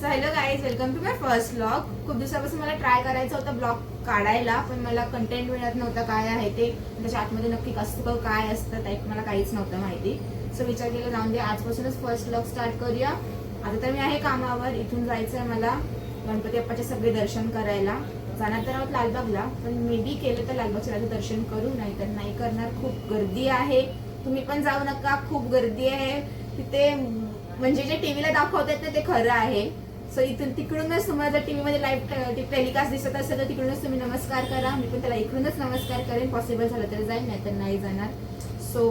So hello guys welcome to my first blog खूप दिवसापासून मला ट्राय करायचा होता ब्लॉग काढायला पण मला कंटेंट मिळत नव्हता काय आहे ते. त्याच्या आतमध्ये नक्की कसं काय असतं टाईप मला काहीच नव्हतं माहिती. सो विचार केला जाऊन दे. आजपासूनच फर्स्ट ब्लॉग स्टार्ट करूया. आता तर मी आहे कामावर इथून जायचं आहे मला गणपती बाप्पाचे सगळे दर्शन करायला. जाणार तर आहोत लालबागला पण मे बी केलं तर लालबागच्या दर्शन करू नाही तर नाही करणार. खूप गर्दी आहे. तुम्ही पण जाऊ नका खूप गर्दी आहे. तिथे म्हणजे जे टीव्हीला दाखवतात ना ते खरं आहे. सो इथून तिकडूनच तुम्हाला जर टीव्ही मध्ये लाईव्ह टेलिकास्ट दिसत असेल तर तिकडूनच तुम्ही नमस्कार करा. मी पण त्याला इकडूनच नमस्कार करेन. पॉसिबल झालं तर जाईल नाही तर नाही जाणार. सो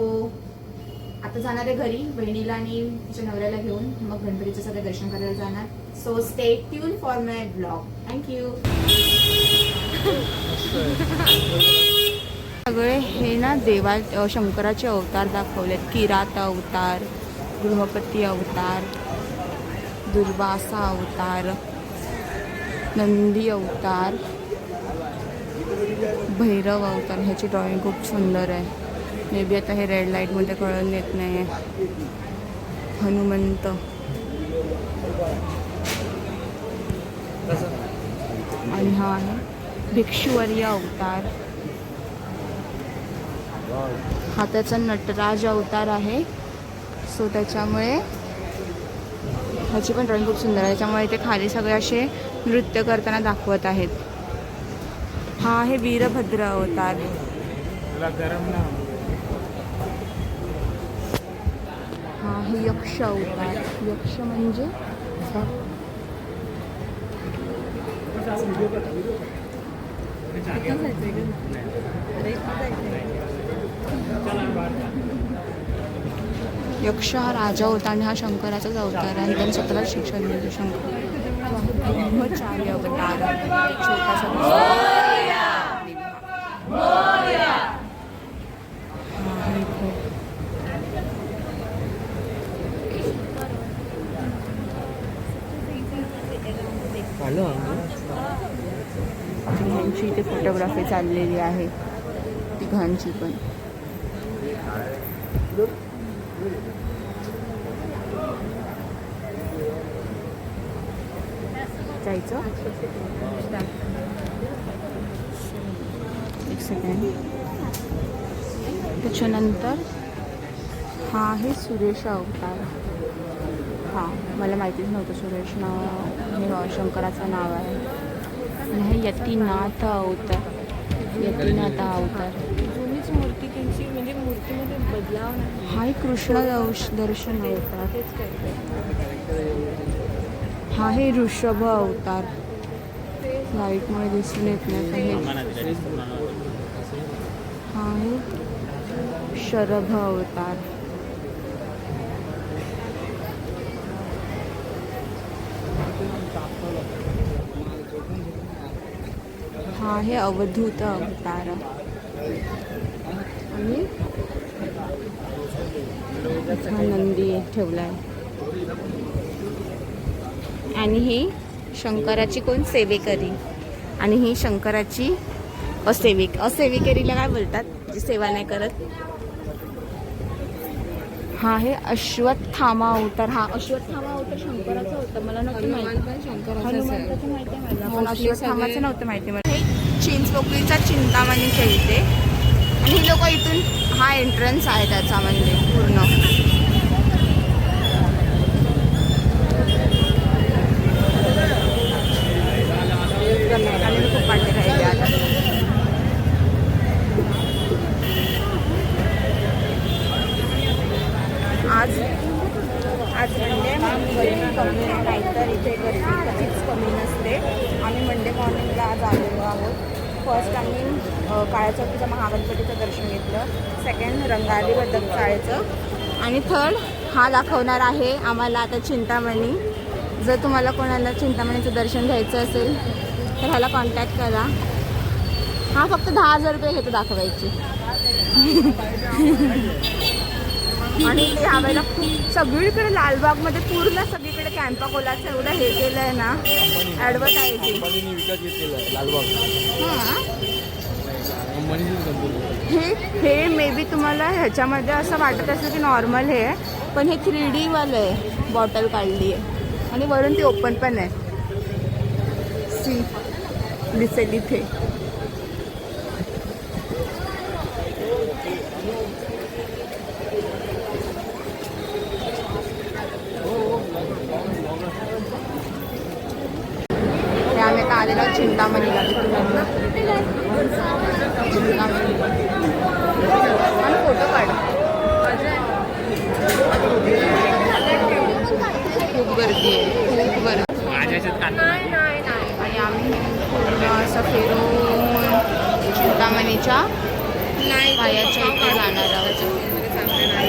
आता जाणार आहे घरी बहिणीला आणि तिच्या नवऱ्याला घेऊन. मग गणपतीचं सगळं दर्शन करायला जाणार. So stay tune for my blog thank you सगळे हे ना देवा शंकराचे अवतार दाखवलेत. किरात अवतार गृहपती अवतार. दुर्वासा अवतार नंदी अवतार भैरव अवतार. ह्याची ड्रॉइंग खूप सुंदर आहे. मे बी आता हे रेड लाईटमध्ये कळून येत नाही आहे हनुमंत. आणि हा आहे भिक्षुवर्य अवतार. हा त्याचा नटराज अवतार आहे. सो त्याच्यामुळे ह्याची पण ड्रॉइंग खूप सुंदर आहे. त्याच्यामुळे इथे खाली सगळे असे नृत्य करताना दाखवत आहेत. हा आहे वीरभद्र अवतार. हा आहे यक्ष अवतार. यक्ष म्हणजे यक्ष हा राजा होता आणि हा शंकराचाच अवतार आहे. आणि त्यांनी स्वतःला शिक्षण दिलं शंकर ब्रह्मचारी अवतार छोटासा हा इथे फोटोग्राफी चाललेली आहे. तिघांची पण. जायचं? एक सेकंड त्याच्यानंतर हा आहे सुरेश अवतार. हां मला माहितीच नव्हतं सुरेश नाव. हे शंकराचं नाव आहे. आणि हे यतीनाथ अवतार. यतीनाथ अवतार. मूर्तीमध्ये बदलाव नाही. हा कृष्ण दर्शन अवतार. हा हे ऋषभ अवतार. लाईटमुळे दिसून येत नाही हे हा आहे शरभ अवतार. हा आहे अवधूत अवतार. आणि हा नंदी ठेवलाय. आणि ही शंकराची कोण? सेवेकरी. आणि ही शंकराची असेविक. असेविकरीला काय बोलतात? जी सेवा नाही करत. हा आहे अश्वत्थामा अवतार. हा अश्वत्थामा अवतार शंकराचा होता. मला नव्हतं माहिती. माहिती आहे मला. Mostly अश्वत्थामाचं नव्हतं माहिती मला. हे चिंचपोकळीचा चिंतामणी खेळते ही लोक इथून हा एंट्रन्स आहे त्याचा म्हणजे पूर्ण. आणि मी खूप पाठी राहिले आता आज आज मंडे म्हणून कमी आहे नाहीतर इथे गर्दी कधीच कमी नसते. आम्ही मंडे मॉर्निंगला आज आलेलो आहोत. फर्स्ट आम्ही काळ्या चौकीचं महागणपतीचं दर्शन घेतलं. सेकंड रंगाली बदक आणि थर्ड हा दाखवणार आहे आम्हाला आता चिंतामणी. जर तुम्हाला कोणाला चिंतामणीचं दर्शन घ्यायचं असेल तर ह्याला कॉन्टॅक्ट करा. हा फक्त दहा हजार रुपये घेतो दाखवायची. आणि ते ह्यावेळेला खूप सगळीकडे लालबागमध्ये पूर्ण सगळीकडे कॅम्पा कोलाचं एवढं हे केलं आहे ना ॲडव्हर्टायझिंग हां हे हे मे बी तुम्हाला ह्याच्यामध्ये असं वाटत असेल की नॉर्मल हे आहे पण हे थ्री डीवालं आहे बॉटल काढली आहे आणि वरून ती ओपन पण आहे. सी दिसेल इथे हे आम्ही आता चिंतामणीला चिंतामणीला आणि फोटो काढ. खूप गर्दी आहे खूप गर्दी. आणि आम्ही पूर्ण असं फिरून चिंतामणीच्या पायाच्या इथे जाणार आहोत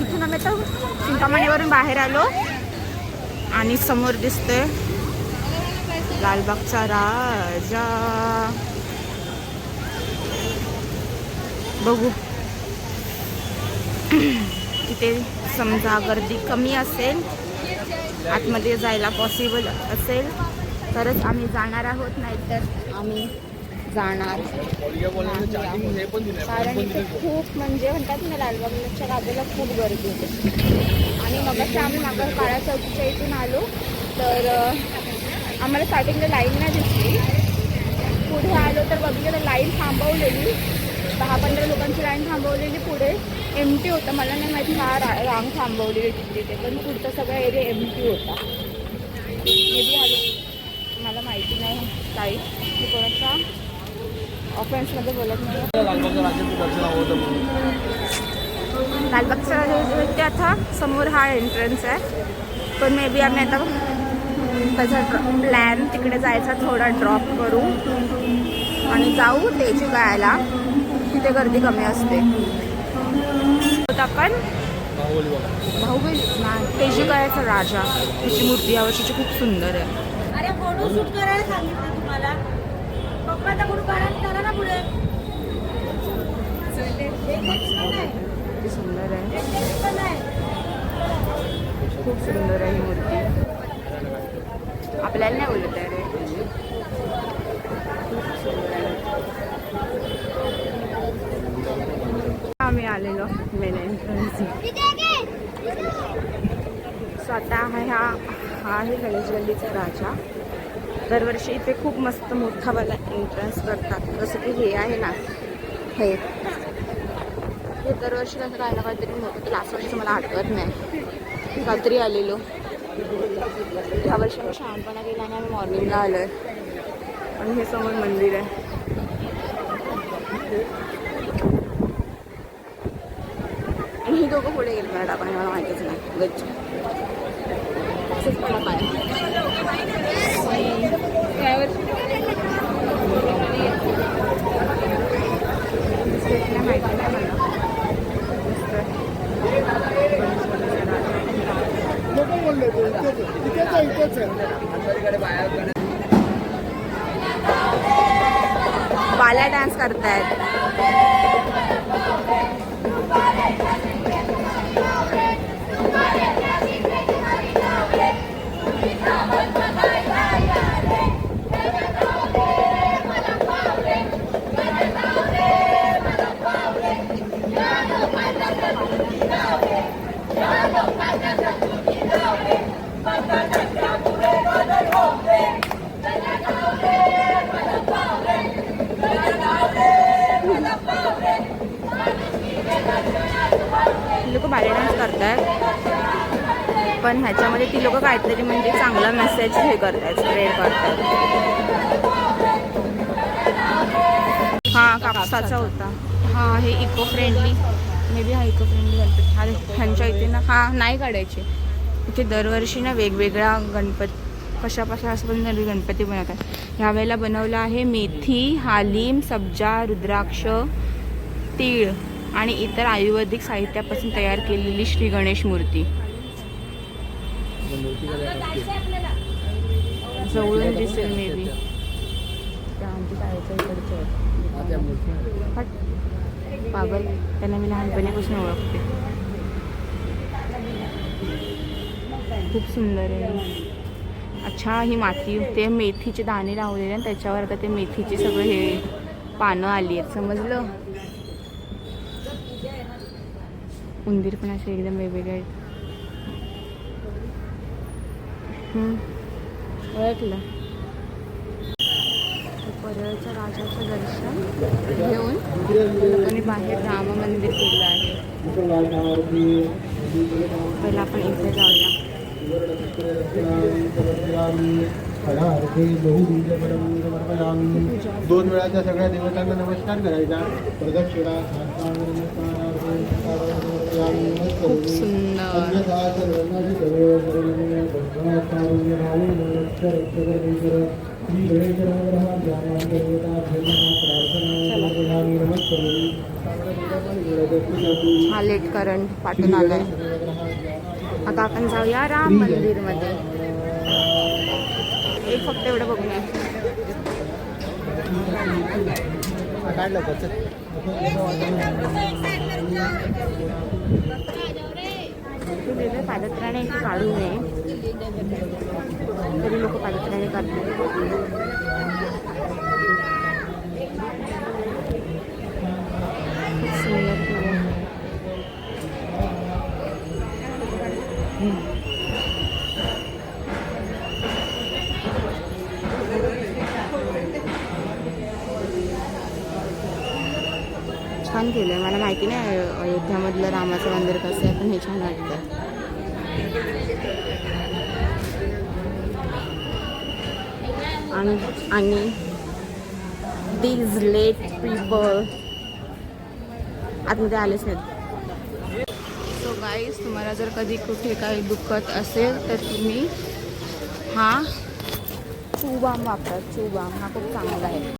इथून आम्ही आता चिंतामणीवरून बाहेर आलो आणि समोर दिसतोय लालबागचा राजा. बघू. तिथे समजा गर्दी कमी असेल आतमध्ये जायला पॉसिबल असेल तरच आम्ही जाणार आहोत नाहीतर आम्ही जाणार. कारण इथे खूप म्हणजे म्हणतात ना लालबागच्या राजाला खूप गर्दी होते. आणि मग आम्ही मागं काळा चौकीच्या इथून आलो तर आम्हाला स्टार्टिंगला लाईन नाही दिसली. पुढे आलो तर बघितलं तर लाईन थांबवलेली. दहा पंधरा लोकांची लाईन थांबवलेली पुढे. एम टी होतं. मला नाही माहिती हा रा रांग थांबवलेली तिथे ते पण पुढचा सगळा एरिया एम टी होता. मे बी आलो. मला माहिती नाही काही मी कोणाचा ऑफेन्समध्ये बोलत नाही. लालबागचा राजा ते आता समोर हा एंट्रन्स आहे. पण मे बी आम्ही आता त्याचा प्लॅन तिकडे जायचा थोडा ड्रॉप करू. आणि जाऊ तेजी गायला. तिथे गर्दी कमी असते. आपण बाहुबली तेजी गायचा राजा. त्याची मूर्ती यावर्षीची खूप सुंदर आहे. अरे फोटो शूट करायला सांगितलं तुम्हाला. पप्पाचा फोटो काढायला करा ना पुढे एक text पण आहे. किती सुंदर आहे. खूप सुंदर आहे ही मूर्ती. आपल्याला नाही बोलत आहे रे. खूप सुंदर आहे. आम्ही आलेलो मेन एंट्रन्स स्वतः ह्या हा आहे गणेश गल्लीचा राजा. दरवर्षी इथे खूप मस्त मोठावाला एंट्रन्स करतात जसं की हे आहे ना. हे. हे दरवर्षी कसं काही ना काहीतरी मोठं लास्ट वर्षी मला आठवत नाही. रात्री आलेलो. ह्या वर्षी मी शहाणपणा केला आणि आम्ही मॉर्निंगला आलो आहे आणि हे समोर मंदिर आहे. आणि ही दोघं पुढे गेले मला टाकाने मला माहितीच नाही. गच्च. असंच पडा पाय. नाही माहिती नाही मला बाल्या डान्स करतायत. पण ह्याच्यामध्ये ती लोक काहीतरी म्हणजे चांगला मेसेज हे करतायत स्प्रेड करतायत हा कापसाचा होता. हा हे इको फ्रेंडली मे बी हा इको फ्रेंडली गणपती. हा ह्यांच्या इथे ना हा नाही काढायचे. इथे दरवर्षी ना वेगवेगळ्या गणपती कशापासून पण गणपती बनवतात. ह्या वेळेला बनवलं आहे मेथी हालीम सब्जा रुद्राक्ष तीळ आणि इतर आयुर्वेदिक साहित्यापासून तयार केलेली श्री गणेश मूर्ती मूर्ती करायला जायचंय आपल्याला जवळून दिसेल मे बी इकडचे हा त्या मूर्ती हट. पागल त्यांना मी लहानपणीपासून ओळखते. खूप सुंदर आहे. अच्छा ही माती ते मेथीचे दाणे लावलेले आणि त्याच्यावर आता ते मेथीची सगळं हे पानं आली आहेत समजलं? उंदीर पण असे एकदम वेगवेगळे आहेत. ओळखलं. परळच्या राजाचं दर्शन घेऊन लोकांनी बाहेर राम मंदिर केलं आहे. पहिला आपण इथे जाऊया. दोन वेळाच्या सगळ्या देवतांना नमस्कार करायचा. प्रदक्षिणा हा लेट करंट पाठवून आलाय. आता आपण जाऊया राम मंदिरमध्ये एक फक्त एवढं बघूया. काढलं पादत्राणे काढू नये. तरी लोक पादत्राणे करतात खूप सुंदर फुलं. छान केलं आहे मला माहिती नाही अयोध्यामधलं रामाचं मंदिर कसं आहे पण हे छान वाटतं आणि आणि these late आतमध्ये आलेच नाहीत. सो गाईज तुम्हाला जर कधी कुठे काही दुखत असेल तर तुम्ही हा चूबाम वापरा. चूबाम हा खूप चांगला आहे.